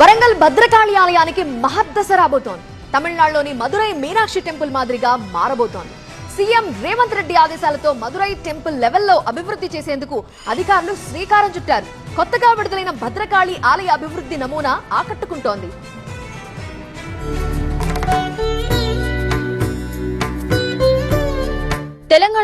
వరంగల్ భద్రకాళి ఆలయానికి మహద్దశ రాబోతోంది. తమిళనాడులోని మదురై మీనాక్షి టెంపుల్ మాదిరిగా మారబోతోంది. సీఎం రేవంత్ రెడ్డి ఆదేశాలతో మదురై టెంపుల్ లెవెల్లో అభివృద్ధి చేసేందుకు అధికారులు శ్రీకారం చుట్టారు. కొత్తగా విడుదలైన భద్రకాళి ఆలయ అభివృద్ధి నమూనా ఆకట్టుకుంటోంది.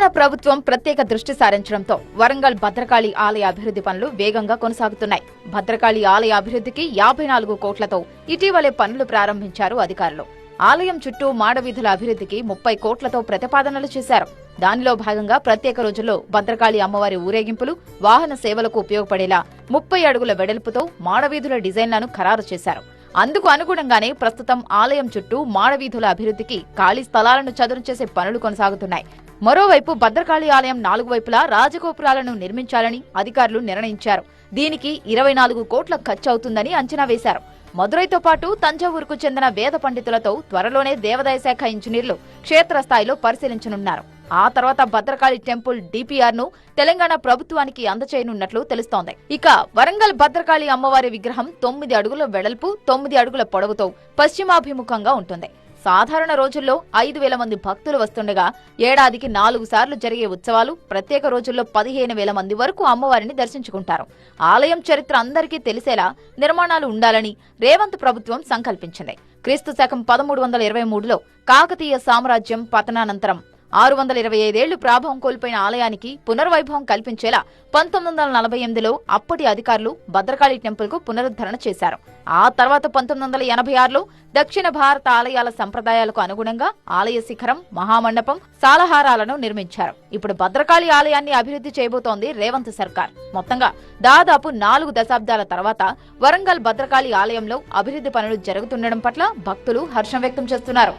తెలంగాణ ప్రభుత్వం ప్రత్యేక దృష్టి సారించడంతో వరంగల్ భద్రకాళి ఆలయ అభివృద్ధి పనులు వేగంగా కొనసాగుతున్నాయి. భద్రకాళి ఆలయ అభివృద్ధికి యాభై నాలుగు కోట్లతో ఇటీవలే పనులు ప్రారంభించారు అధికారులు. ఆలయం చుట్టూ మాడవీధుల అభివృద్ధికి ముప్పై కోట్లతో ప్రతిపాదనలు చేశారు. దానిలో భాగంగా ప్రత్యేక రోజుల్లో భద్రకాళి అమ్మవారి ఊరేగింపులు వాహన సేవలకు ఉపయోగపడేలా ముప్పై అడుగుల వెడల్పుతో మాడవీధుల డిజైన్లను ఖరారు చేశారు. అందుకు అనుగుణంగానే ప్రస్తుతం ఆలయం చుట్టూ మాడవీధుల అభివృద్ధికి ఖాళీ స్థలాలను చదును చేసే పనులు కొనసాగుతున్నాయి. మరోవైపు భద్రకాళి ఆలయం నాలుగు వైపులా రాజగోపురాలను నిర్మించాలని అధికారులు నిర్ణయించారు. దీనికి ఇరవై నాలుగు కోట్ల ఖర్చు అవుతుందని అంచనా వేశారు. మదురైతో పాటు తంజావూరుకు చెందిన వేద పండితులతో త్వరలోనే దేవాదాయ శాఖ ఇంజనీర్లు క్షేత్రస్థాయిలో పరిశీలించనున్నారు. ఆ తర్వాత భద్రకాళి టెంపుల్ డిపిఆర్ను తెలంగాణ ప్రభుత్వానికి అందచేయనున్నట్లు తెలుస్తోంది. ఇక వరంగల్ భద్రకాళి అమ్మవారి విగ్రహం తొమ్మిది అడుగుల వెడల్పు తొమ్మిది అడుగుల పొడవుతో పశ్చిమాభిముఖంగా ఉంటుంది. సాధారణ రోజుల్లో ఐదు వేల మంది భక్తులు వస్తుండగా ఏడాదికి నాలుగు సార్లు జరిగే ఉత్సవాలు ప్రత్యేక రోజుల్లో పదిహేను వేల మంది వరకు అమ్మవారిని దర్శించుకుంటారు. ఆలయం చరిత్ర అందరికీ తెలిసేలా నిర్మాణాలు ఉండాలని రేవంత్ ప్రభుత్వం సంకల్పించింది. క్రీస్తు శకం పదమూడు వందల ఇరవై మూడులో కాకతీయ సామ్రాజ్యం పతనానంతరం ఆరు వందల ఇరవై ఐదేళ్ళు ప్రాభవం కోల్పోయిన ఆలయానికి పునర్వైభవం కల్పించేలా పంతొమ్మిది వందల నలభై ఎనిమిదిలో అప్పటి అధికారులు భద్రకాళి టెంపుల్కు పునరుద్ధరణ చేశారు. ఆ తర్వాత పంతొమ్మిది వందల ఎనభై ఆరులో దక్షిణ భారత ఆలయాల సంప్రదాయాలకు అనుగుణంగా ఆలయ శిఖరం మహామండపం సాలహారాలను నిర్మించారు. ఇప్పుడు భద్రకాళి ఆలయాన్ని అభివృద్ధి చేయబోతోంది రేవంత్ సర్కార్. మొత్తంగా దాదాపు నాలుగు దశాబ్దాల తర్వాత వరంగల్ భద్రకాళి ఆలయంలో అభివృద్ధి పనులు జరుగుతుండడం పట్ల భక్తులు హర్షం వ్యక్తం చేస్తున్నారు.